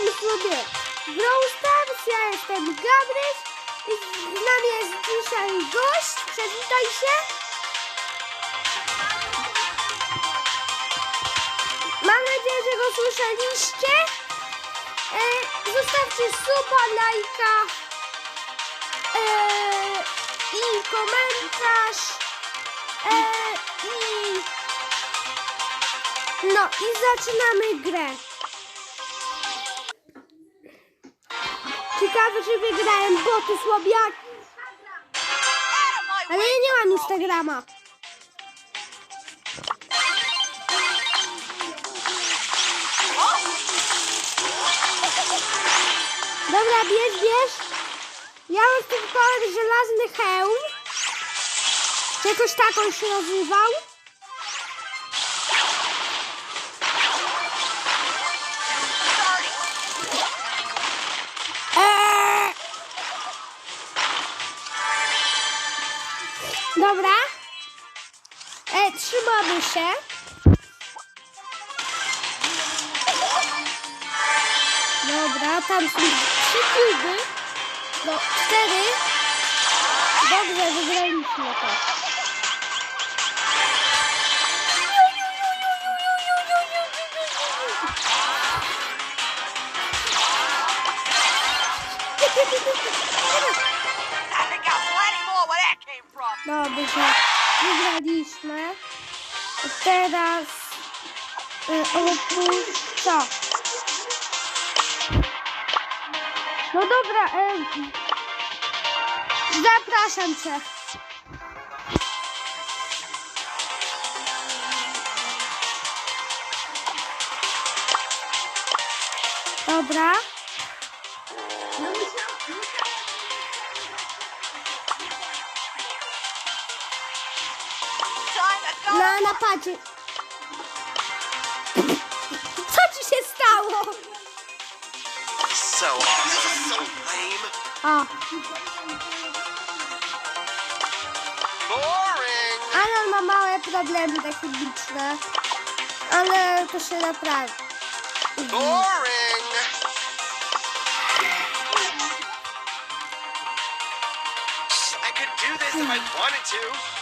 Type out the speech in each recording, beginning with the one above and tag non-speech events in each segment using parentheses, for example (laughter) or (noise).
Gramy sobie Brawl Stars, ja jestem Gabryś i z nami jest dzisiaj gość, przywitaj się. Mam nadzieję, że go słyszeliście. E, zostawcie suba, lajka e, i komentarz e, i no i zaczynamy grę. Ciekawe, czy wygrałem boty słabiaki. Ale ja nie mam Instagrama. Dobra, bierz, bierz. Ja mam tylko żelazny hełm. Jakoś tak on się nazywał. Się. Dobra, tam są trzy kluby. No, cztery. Dobrze, wygraliśmy to. Opuszcza. No dobra, y, zapraszam cię. Dobra. Na napadzie. Lame. O, Boring. Alan ma małe problemy techniczne, ale to się naprawi. Boring. I could do this if I wanted to.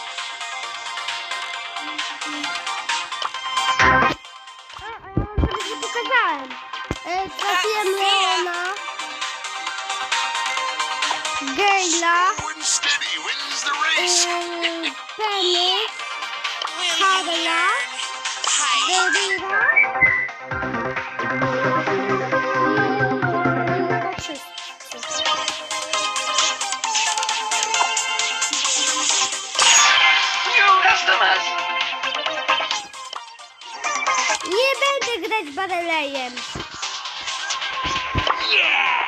Layla, eh, Penny, Carla, Debira. Nie będę grać barelejem. Yeah!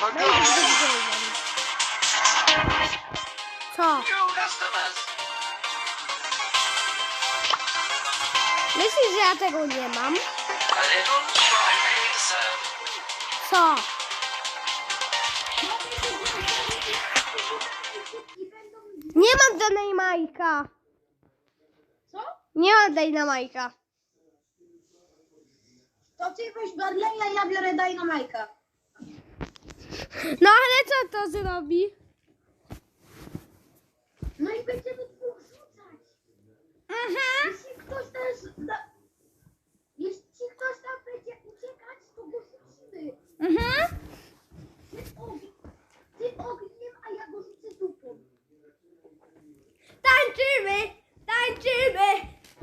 Będę. Ja tego nie mam? Co? Nie mam Dynamajka. Co? Nie mam Dynamajka. To ty weź Barleya, ja biorę Dynamajka. No ale co to zrobi? No i będziemy dwóch rzucać. Mhm. Jeśli ktoś też... Da... Ktoś tam będzie uciekać, to go rzucimy. Mhm. Ty, ogn... ty ogniem, a ja go rzucę dupą. Tańczymy! Tańczymy!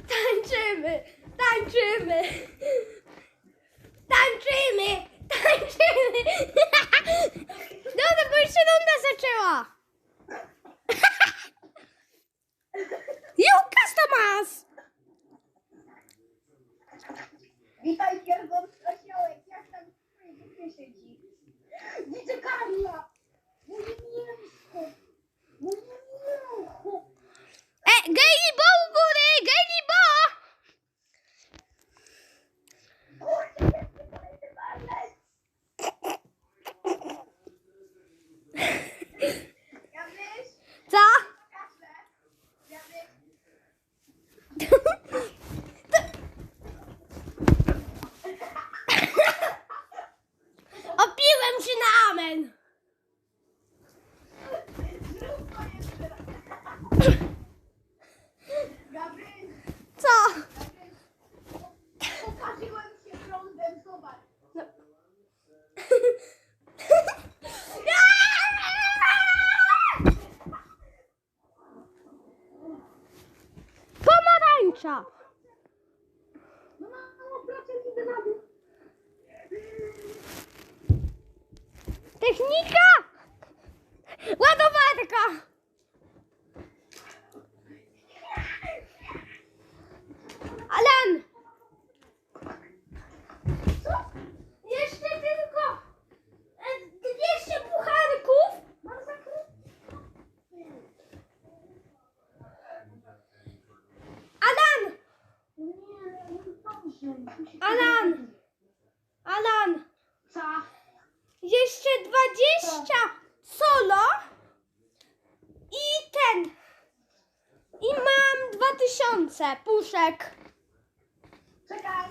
Tańczymy! Tańczymy! Tańczymy! Tańczymy! (laughs) Dobra, bo już się runda zaczęła! (laughs) Jukas Tomas! Witajcie Jeszcze 20 solo i ten. I mam 2000 puszek. Czekaj.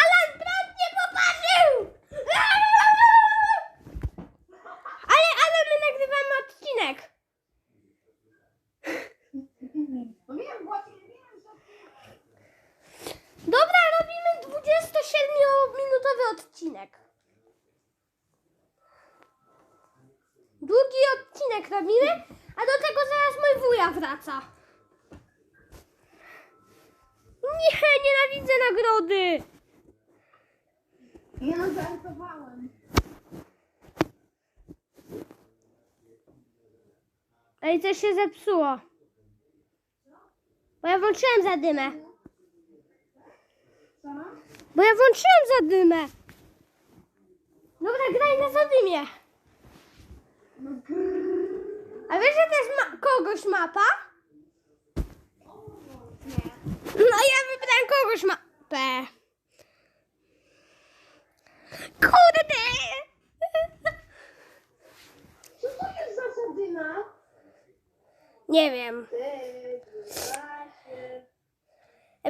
Alan brat nie poparzył! (laughs) Ale, ale my nagrywamy odcinek. No. Dobra, robimy 27-minutowy odcinek. Długi odcinek robimy, a do tego zaraz mój wuja wraca. Nie, nienawidzę nagrody. Ja żartowałem. Ej, coś się zepsuło. Bo ja włączyłem zadymę. Co? Bo ja włączyłem zadymę. Dobra, graj na zadymie. A wiesz, że jest ma- kogoś mapa? No ja wybrałem kogoś mapę. Kurde! Co to jest za sadyna? Nie wiem.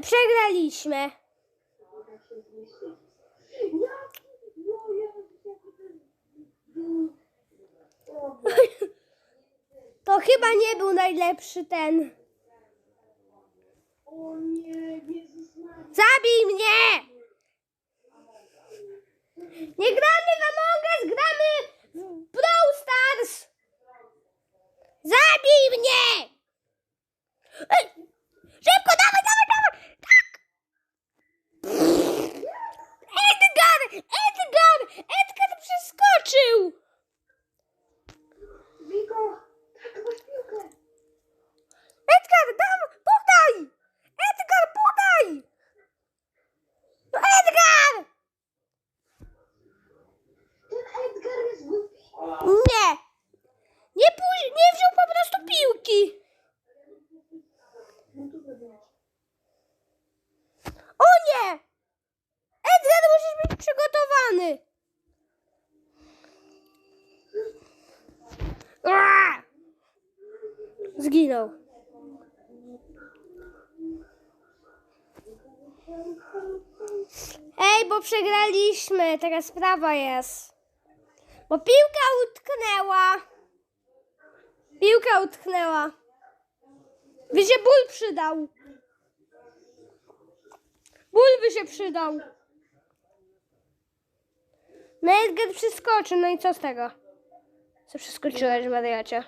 Przegraliśmy. Jak się zmieścić? Jaki? No, Jezus, jaki to jest... O, Boże. To chyba nie był najlepszy ten. O nie, Jezus Maria. Zabij mnie! Nie gramy w Among Us, gramy w Brawl Stars! Zabij mnie! Ej, szybko, dawaj, dawaj, dawaj! Tak! Edgar! Edgar! Edgar przeskoczył! Wiko, tak, masz piłkę. Edgar, dam, podaj! Edgar, podaj! No Edgar! Ten Edgar jest głupi. Nie! Nie, pój- nie wziął po prostu piłki! No tu wybrać. O nie! Edgar, musisz być przygotowany! Ua! Zginął. Ej, bo przegraliśmy, teraz sprawa jest. Bo piłka utknęła. Piłka utknęła. By się ból przydał. Ból by się przydał. No Edgar przeskoczy, no i co z tego? Co przeskoczyłeś, wariacie?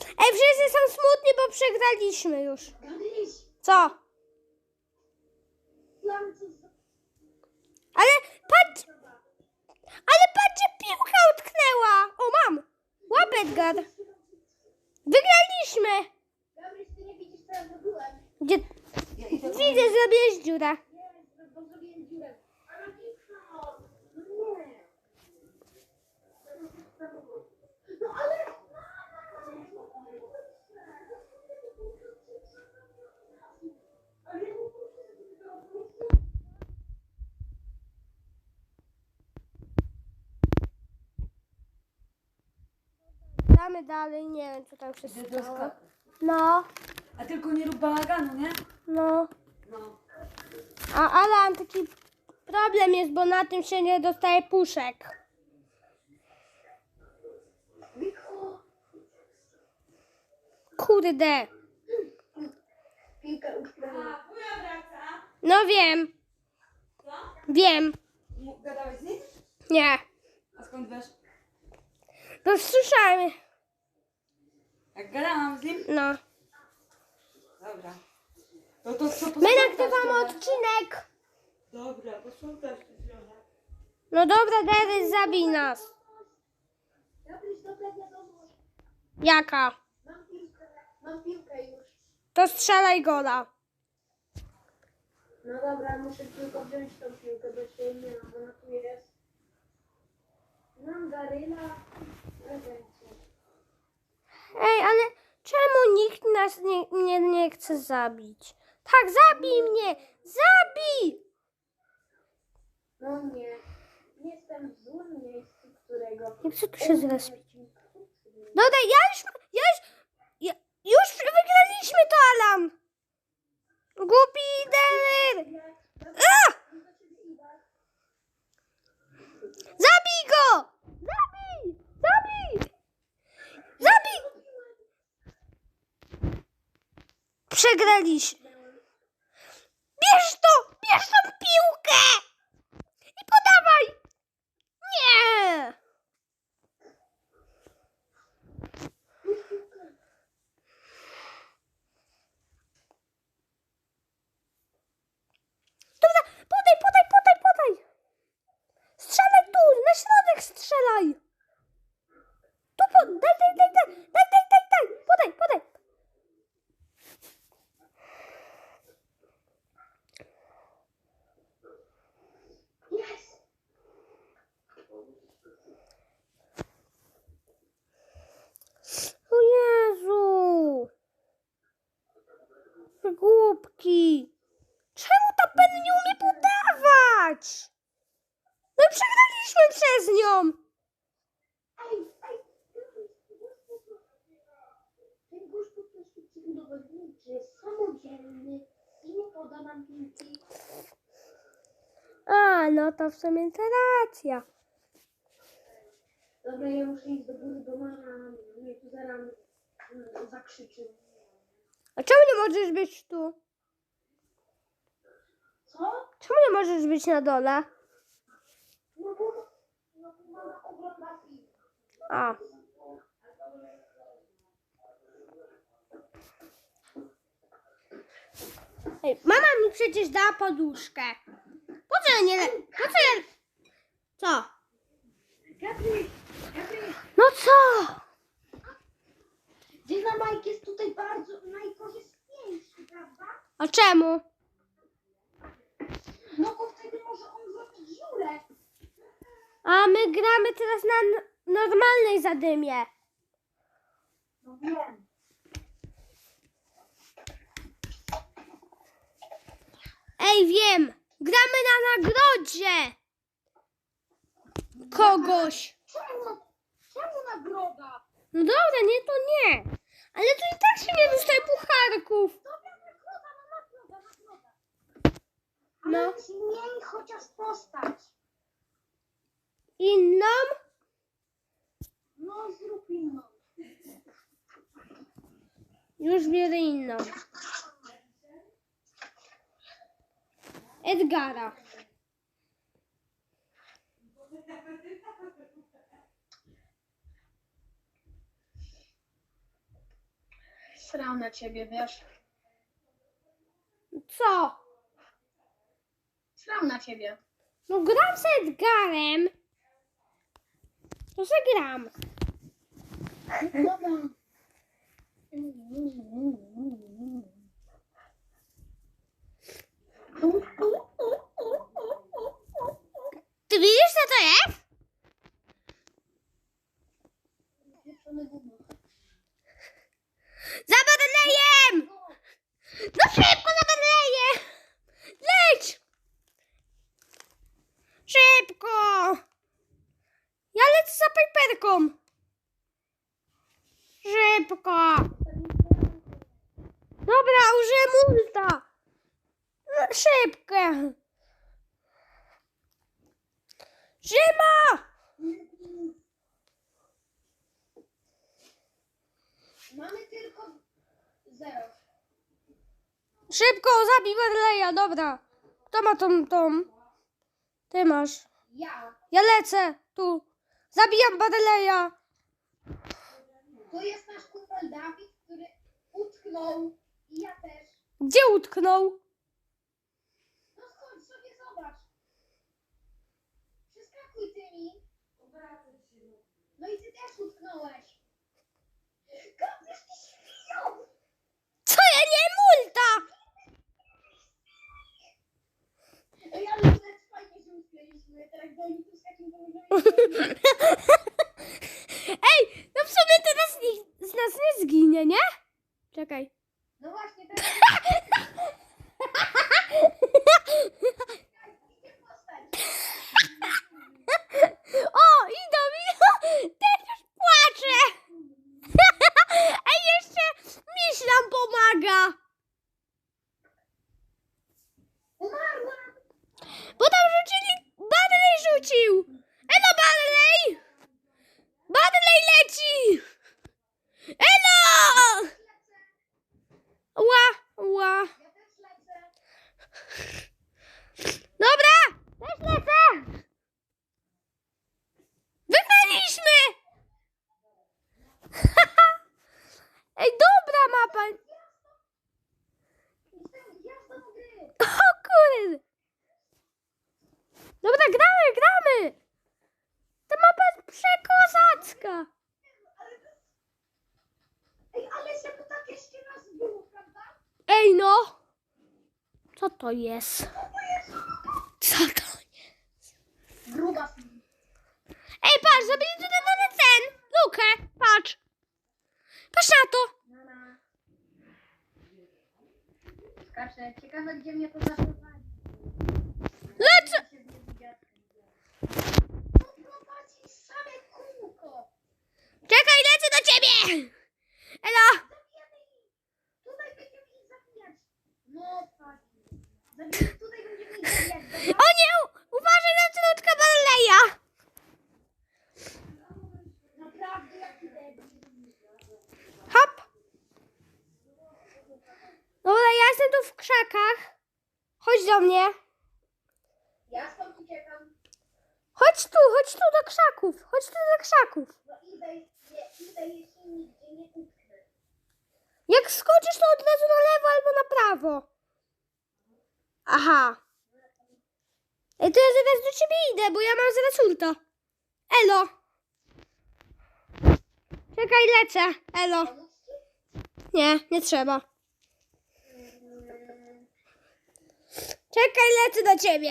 Ej, wszyscy są smutni, bo przegraliśmy już. Co? ja mam coś za... Ale patrz! Ale patrzcie, piłka utknęła! O, mam! Łap Edgar! Wygraliśmy! Gdzie? Widzę, zrobiłeś dziurę. No. Ale Gramy dalej, nie wiem co tam się do stało. sklepu. No, A tylko nie rób bałaganu, nie? no. No. A Alan, taki problem jest, bo na tym się nie dostaje puszek. Wiko, Kurde. No wiem. Wiem. Gadałeś z nim? Nie. A skąd wiesz? To słyszałem. Jak gadałam z nim? No. Dobra. No to co, My nagrywamy odcinek. Dobra, trochę. No dobra, Derys, zabij nas. Jaka? Mam piłkę, mam piłkę już. To strzelaj gola. No dobra, muszę tylko wziąć tą piłkę, bo się nie mam, ona tu jest. Mam Garyla. Prezencie. Ej, ale czemu nikt nas nie, nie, nie chce zabić? Tak, zabij mnie! Zabij! No nie. Jestem w złym miejscu, którego... Nie chcę tu się zrespić. Dobra, ja już, ja już, ja, już wygraliśmy to, Alan! Głupi dealer! A! Zabij go! Zabij! Zabij! Zabij! Przegraliśmy. W sumie to racja. Dobra, ja muszę iść do góry, bo mama mnie tu zaraz mm, zakrzyczy. A czemu nie możesz być tu? Co? Czemu nie możesz być na dole? No bo, no bo mama ogląda film. A. Ej, mama mi przecież dała poduszkę. Ja nie... Po co ja... Co? No co? dynamajk jest tutaj bardzo najkorzystniejszy, prawda? A czemu? No bo wtedy może on zrobić dziurę. A my gramy teraz na normalnej zadymie. No wiem. Ej, wiem! Gramy na nagrodzie! Kogoś. Czemu, czemu nagroda? No dobra, nie, to nie. Ale tu i tak się nie dostaje pucharków. Dobra, nagroda, no nagroda, nagroda. No. Ale zmień chociaż postać. Inną? No zrób inną. Już biorę inną. Edgara. Srał na ciebie, wiesz? Co? Srał na ciebie. No gram z Edgarem. To zagram. Dobra. (laughs) Ty widzisz, co to jest? Pieprzone gówno. Za Badlejem! No szybko za Badlejem! Leć! Szybko! Ja lecę za Piperką. Szybko! Dobra, użyję multa. No, Szybko! Rzyma! Mamy tylko zero. Szybko, zabij Badleja, dobra. Kto ma tą, tą? Ty masz. Ja. Ja lecę, tu. Zabijam Badleja. To jest nasz kumpel Dawid, który utknął i ja też. Gdzie utknął? No chodź sobie zobacz. Przeskakuj tymi. No i ty też utknąłeś. Gapisz ty świnią! Co ja nie multa? Ej, ale to jest fajnie, że uspieliśmy. Teraz do nich to możemy... Ej, no w sumie teraz nikt z nas nie zginie, nie? Czekaj. No właśnie, teraz... Idzie postać. O, idą, idą. Ten już płacze. Ej, jeszcze miś nam pomaga. Umarłam! Bo tam rzucili... Barley rzucił. Elo, Barley. Barley leci. Elo. Ła, ła. Ja też lecę. Dobra, też lecę. Wygraliśmy. Ej, dobra mapa. Jestem gwiazdą gry. O kurde. Dobra, gramy, gramy. Ta mapa jest przekozacka. Ej, ale się to tak jeszcze raz było, prawda? Ej no. Co to jest? Co to jest? Gruba Ej, patrz, zrobili tutaj mamy ten. Lukę, patrz. Patrz na to. Skaczę. Ciekawe, gdzie mnie to zaprowadzi. Kółko. Czekaj, lecę do ciebie. Elo. No, tak. Zabijamy, tutaj będziemy ich zabijać. Dobra? O nie, u- uważaj na trudkę Barleya. Naprawdę, jaki debil. Hop. Dobra, ja jestem tu w krzakach. Chodź do mnie. Ja stąd uciekam. Chodź tu, chodź tu do krzaków. Chodź tu do krzaków. No idę, nie, idę jeszcze nigdzie nie utknę. Jak skoczysz, to od razu na lewo albo na prawo. Aha. Ej, to ja zaraz do ciebie idę, bo ja mam zaraz ulta. Elo. Czekaj, lecę. Elo. Nie, nie trzeba. Czekaj, lecę do ciebie.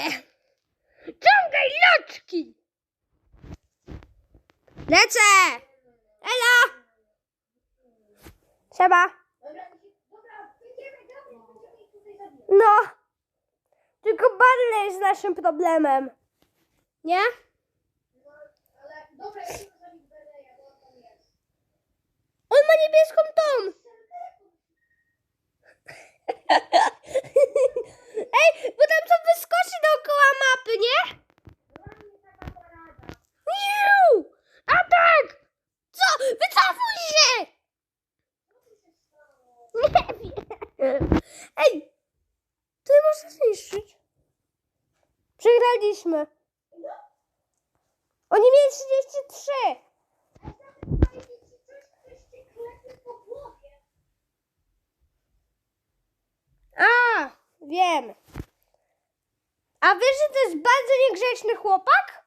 Ciągaj loczki. Lecę. Elo. Trzeba. No. Tylko Barley jest naszym problemem. Nie? Dobra, ja tylko zabić Bereja, bo on tam jest. On ma niebieską tą. (laughs) Ej, bo tam są wyskoczy dookoła mapy, nie? Porada. Niu! Atak! Co? Wycofuj się! (laughs) Nie wiem. Ej, ty można zniszczyć. Przegraliśmy. Oni mieli 33. Powiedz ci coś, ktoś cię klepie po głowie. A, wiem. A wiesz, że to jest bardzo niegrzeczny chłopak?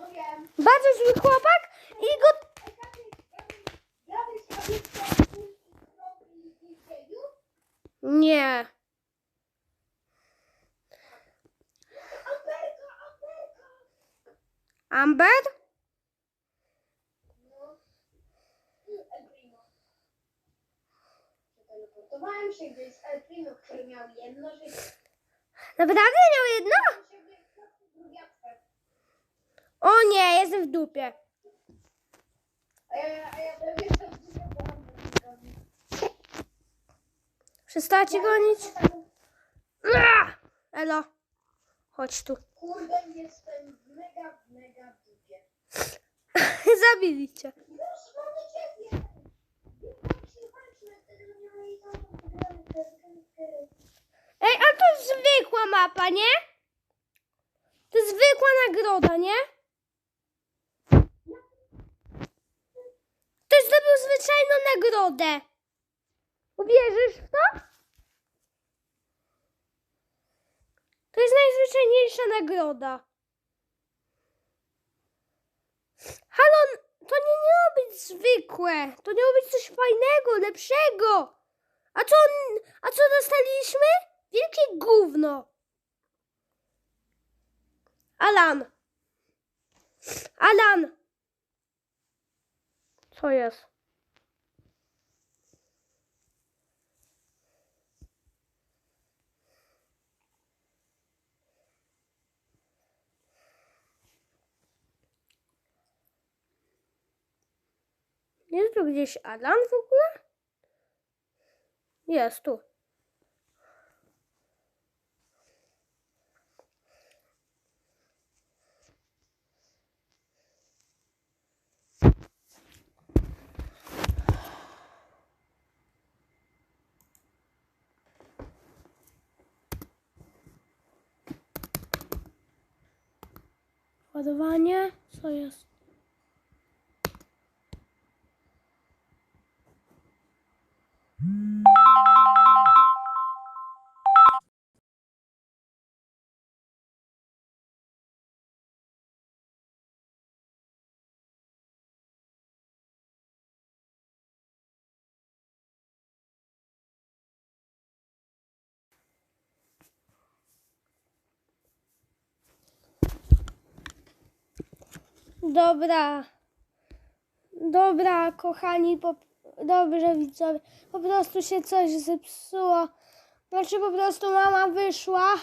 No wiem. Bardzo zły chłopak i go... Nie. Amber? Przeteleportowałem się gdzieś z El Primo, który miał jedno życie. Naprawdę miał jedno? O nie, jestem w dupie. A ja, a ja też jestem w dupie, bo mam drugi. Przestała cię gonić? Ua! Elo, chodź tu. Kurde, jestem w mega, mega w dupie. (laughs) Zabili cię. Już mamy ciebie! Biegam się walczmy, wtedy będziemy mieli całą programę. Ej, a to jest zwykła mapa, nie? To jest zwykła nagroda, nie? Ktoś zdobył zwyczajną nagrodę. Uwierzysz w to? To jest najzwyczajniejsza nagroda. Halo, to nie miało być zwykłe. To miało być coś fajnego, lepszego. A co, a co dostaliśmy? Wielkie gówno. Alan. Alan. Co jest? Jest tu gdzieś Alan w ogóle? Jest tu. Ładowanie? Co jest? Dobra. Dobra, kochani, po, dobrze widzowie. Po prostu się coś zepsuło. Znaczy po prostu mama wyszła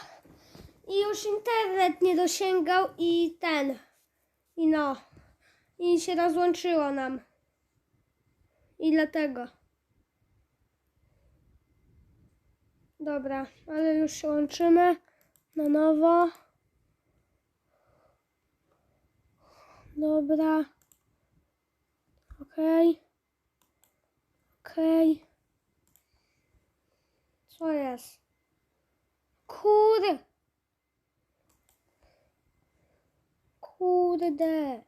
i już internet nie dosięgał i ten. I no. I się rozłączyło nam. I dlatego. Dobra, ale już się łączymy na nowo. Dobra. Okej. Okej. Co jest? Kurde. Kurde.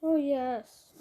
Co jest?